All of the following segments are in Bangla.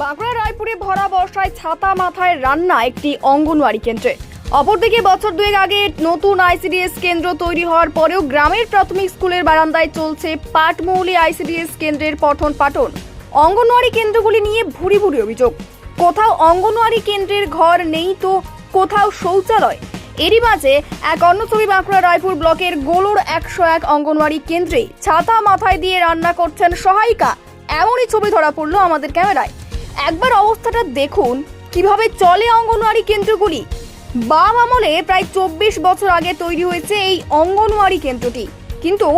বাঁকুড়া রায়পুরে ভরা বর্ষায় ছাতা মাথায় রান্না একটি অঙ্গনওয়াড়ি কেন্দ্রে। অপরদিকে বছর দুয়েক আগে নতুন আইসিডিএস কেন্দ্র তৈরি হওয়ার পরেও গ্রামের প্রাথমিক স্কুলের বারান্দায় চলছে পাটমৌলি আইসিডিএস কেন্দ্রের পঠন পাঠন। অঙ্গনওয়াড়ি কেন্দ্রগুলি নিয়ে ভুরি ভুরি অভিযোগ। কোথাও অঙ্গনওয়াড়ি কেন্দ্রের ঘর নেই তো কোথাও শৌচালয়। এরই মাঝে এক অন্য ছবি বাঁকুড়া রায়পুর ব্লকের গোলোর একশো এক অঙ্গনওয়াড়ি কেন্দ্রে ছাতা মাথায় দিয়ে রান্না করছেন সহায়িকা। এমনই ছবি ধরা পড়ল আমাদের ক্যামেরায়। একবার অবস্থাটা দেখুন, কীভাবে চলে অঙ্গনওয়াড়ি কেন্দ্রগুলি। বাম আমলে প্রায় চব্বিশ বছর আগে তৈরি হয়েছে এই অঙ্গনওয়াড়ি কেন্দ্রটি। কিন্তু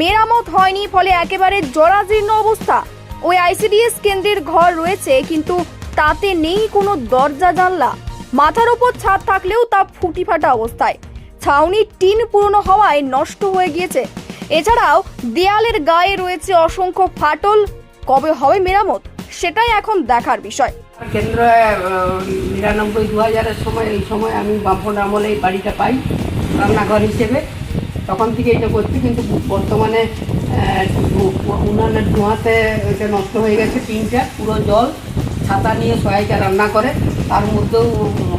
মেরামত হয়নি, ফলে একেবারে জরাজীর্ণ অবস্থা। ওই আইসিডিএস কেন্দ্রের ঘর রয়েছে, কিন্তু তাতে নেই কোনো দরজা জানলা। মাথার ওপর ছাদ থাকলেও তা ফুটি ফাটা অবস্থায়। ছাউনির টিন পুরনো হওয়ায় নষ্ট হয়ে গিয়েছে। এছাড়াও দেয়ালের গায়ে রয়েছে অসংখ্য ফাটল। কবে হবে মেরামত? সেটাই এখন দেখার বিষয়। কেন্দ্র নিরানব্বই দু হাজারের সময়, এই সময় আমি বামফোন আমলে এই বাড়িটা পাই, রান্নাঘর হিসেবে। তখন থেকে এটা করছি, কিন্তু বর্তমানে উনানের ধোঁয়াতে এটা নষ্ট হয়ে গেছে টিনটা পুরো জল, ছাতা নিয়ে সহায়িকা রান্না করে। তার মধ্যেও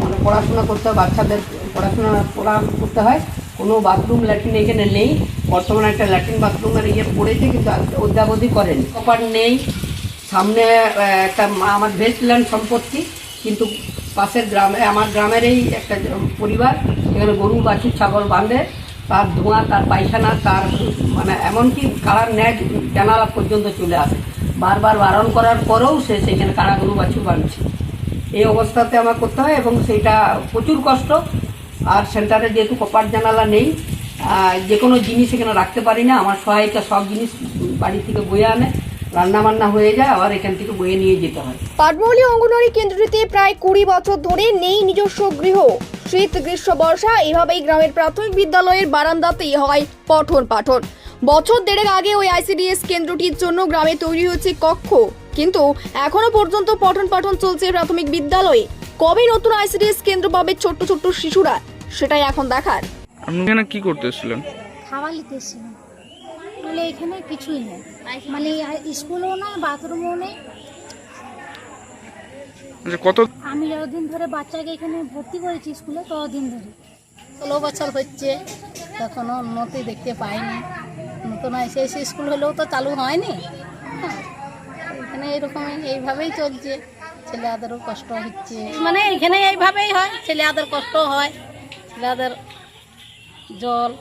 মানে পড়াশোনা করতে হয়, বাচ্চাদের পড়াশোনা পড়া করতে হয়। কোনো বাথরুম ল্যাট্রিন এখানে নেই। বর্তমানে একটা ল্যাট্রিন বাথরুমের ইয়ে পড়েছে, কিন্তু অদ্যাবধি করেনি। কপার নেই। সামনে একটা আমার ভেস্টল্যান্ড সম্পত্তি, কিন্তু পাশের গ্রামে, আমার গ্রামেরই একটা পরিবার এখানে গরু, বাছুর, ছাগল বাঁধে, তার ধোঁয়া, তার পায়খানা, তার মানে এমনকি কাড়ার ন্যায় জানালা পর্যন্ত চলে আসে। বারবার বারণ করার পরেও সে সেখানে কাড়া গরু, বাছুর বাঁধছে। এই অবস্থাতে আমার করতে হয় এবং সেইটা প্রচুর কষ্ট। আর সেন্টারে যেহেতু কপার জানালা নেই যে কোনো জিনিস এখানে রাখতে পারি না, আমার সহায়িকা সব জিনিস বাড়ি থেকে বয়ে আনে। রান্না বান্না হয়ে যায় আবার এখান থেকে বয়ে নিয়ে যেতে হয়। পাটমৌলি অঙ্গনওয়াড়ি কেন্দ্রটিতে প্রায় কুড়ি বছর ধরে নেই নিজস্ব গৃহ। শীত গ্রীষ্ম বর্ষা এভাবেই গ্রামের প্রাথমিক বিদ্যালয়ের বারান্দাতেই হয় পঠন পাঠন। বছর দেড়েক আগে ওই আইসিডিএস কেন্দ্রটির জন্য গ্রামে তৈরি হয়েছে কক্ষ। কিন্তু এখনও পর্যন্ত পঠন পাঠন চলছে প্রাথমিক বিদ্যালয়ে। কবে নতুন আইসিডিএস কেন্দ্র পাবে ছোট্ট ছোট্ট শিশুরা সেটাই এখন দেখার। আপনি এখানে কি করতে এসেছিলেন? খাবার নিতে এসেছিলাম। মানে এখানে কিছুই নেই। মানে স্কুলও নেই বাথরুমও নেই। আচ্ছা কত আমি যতদিন ধরে বাচ্চাকে এখানে ভর্তি করেছি স্কুলে ততদিন ধরে। ষোলো বছর হচ্ছে তখনও উন্নতি দেখতে পাইনি। নতুন আইসিআইসি স্কুল হলেও তো চালু হয়নি। হ্যাঁ এখানে এরকমই এইভাবেই চলছে। ছেলেদেরও কষ্ট হচ্ছে। মানে এখানে এইভাবেই হয় ছেলেদের কষ্ট হয় ছেলেদের জল